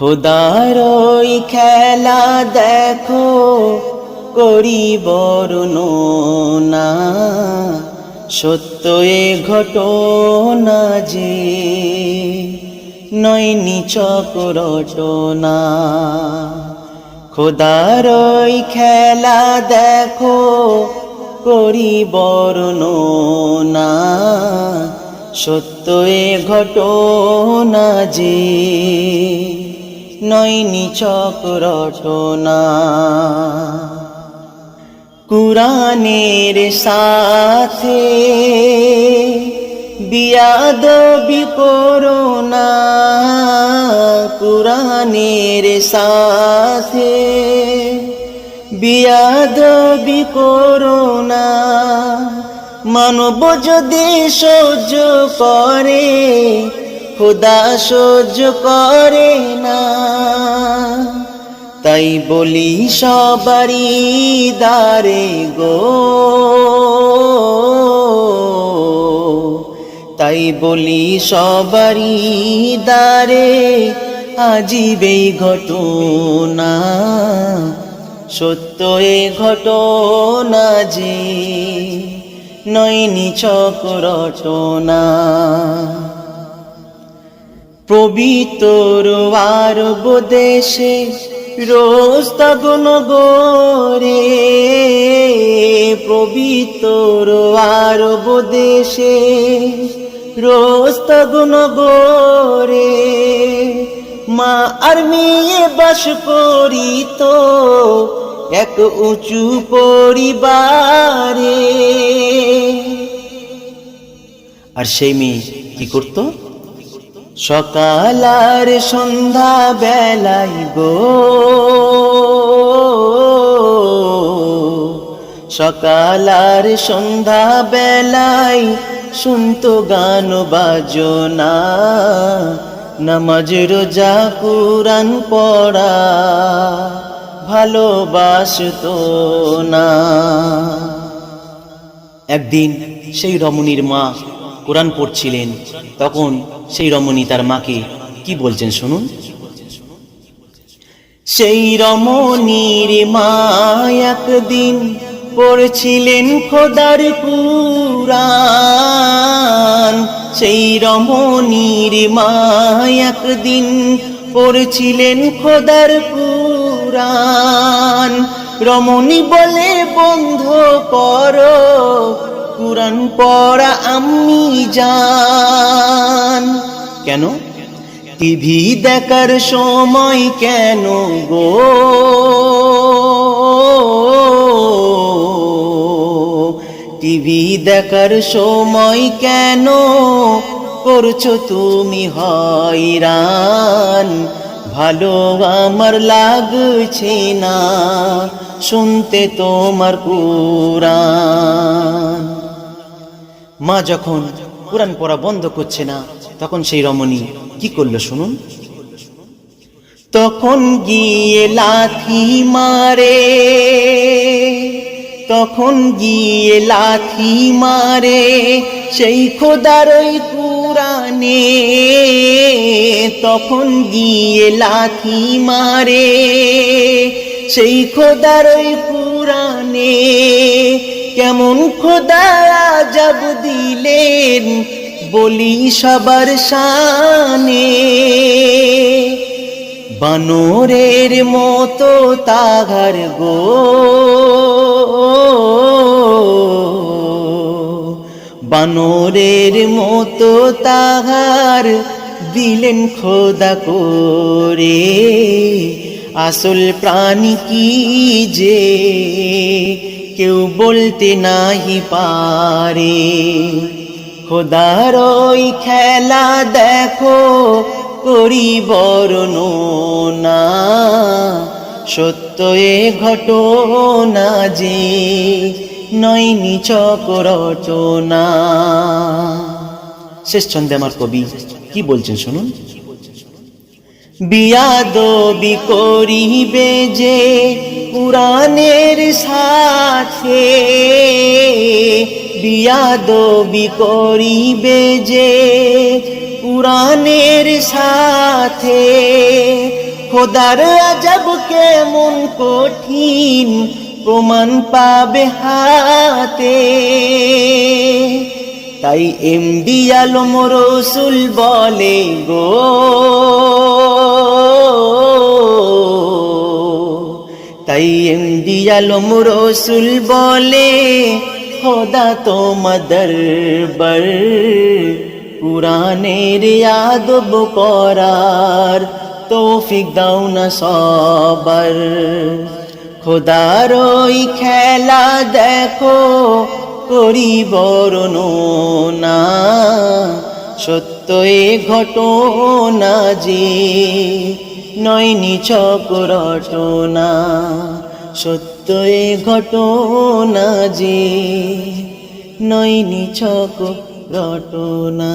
খোদার ওই খেলা দেখো করি বর্ণনা সত্য এ ঘটনা যে, নয় নিচক রটনা। ওই খেলা দেখো করি বর্ণনা সত্য এ ঘটনা যে নয় নিচক রটনা কুরানের সাথে বিয়াদবি করোনা কুরানের সাথে বিয়াদ করোনা মানব যদি সহ্য করে খুদা সহ্য করে না। তাই বলি সবারই দারে গো। তাই বলি সবারই দারে আজীবে ঘটনা। সত্য এ ঘটনা যে নয় নিছক রটনা পবিত্র আরব দেশে রোজ তগন গোরে পবিত্র আরব দেশে রোজ তগন গোরে মা আর মেয়ে বাস করিত, এক উঁচু পরিবারে। আর সেই মেয়ে কি করতো? সকাল আর সন্ধ্যা বেলাই গো। সকাল আর সন্ধ্যা বেলায় শুনতো গান বাজনা, নামাজ রোজা কুরান পড়া, ভালোবাসতো না। একদিন সেই রমণীর মা কোরআন পড়ছিলেন, তখন সেই রমণী তার মাকে কি বলছেন শুনুন? সেই রমণীর মা একদিন পড়ছিলেন খোদার কুরান সেই রমণীর মা একদিন পড়ছিলেন খোদার কুরান রমণী বলে, বন্ধ করো কুরআন পড়া আমি জান। কেন? টিভি দেখার সময় কেন গো? টিভি দেখার সময় কেন করছ তুমি হয়রান? ভালো আমার লাগছে না শুনতে তোমার কুরান মা যখন কোরআন পড়া বন্ধ করছে না, তখন সেই রমণী কি করল শুনুন? তখন গিয়ে লাথি মারে, তখন গিয়ে লাথি মারে, সেই খোদার ওই কুরানে তখন গিয়ে লাথি মারে, সেই খোদার ওই কুরানে কেমন খোদা যাব দিলেন বলি সবার শানে। বানরের মতো তাঘার গো। বানরের মতো তাহার দিলেন খোদা করে। আসল প্রাণী কি যে? কেউ বলতে নাহি পারে। খোদার ওই খেলা দেখো করি বর্ণনা। সত্য এ ঘটনা যে, নয় নিচক শেষ ছন্দে আমার কবি কি বলছেন শুনুন? বিয়াদবি করিবে যে পুরাণের সাথে। বিয়াদবি করিবে যে পুরাণের সাথে। খোদার আজব কেমন কঠিন প্রমাণ পাবে হাতে। তাই এমডি আলম রসুল বলে গো তাই এমডি আলম রসুল বলে, খোদা তো মদরবর পুরাণের আদব করার তৌফিক দাও না সবার। খোদার খেলা দেখো করি বরণ না সত্য এ ঘটনা যে নয় নিছক রটনা সত্য এ ঘটনা যে নয় নিছক রটনা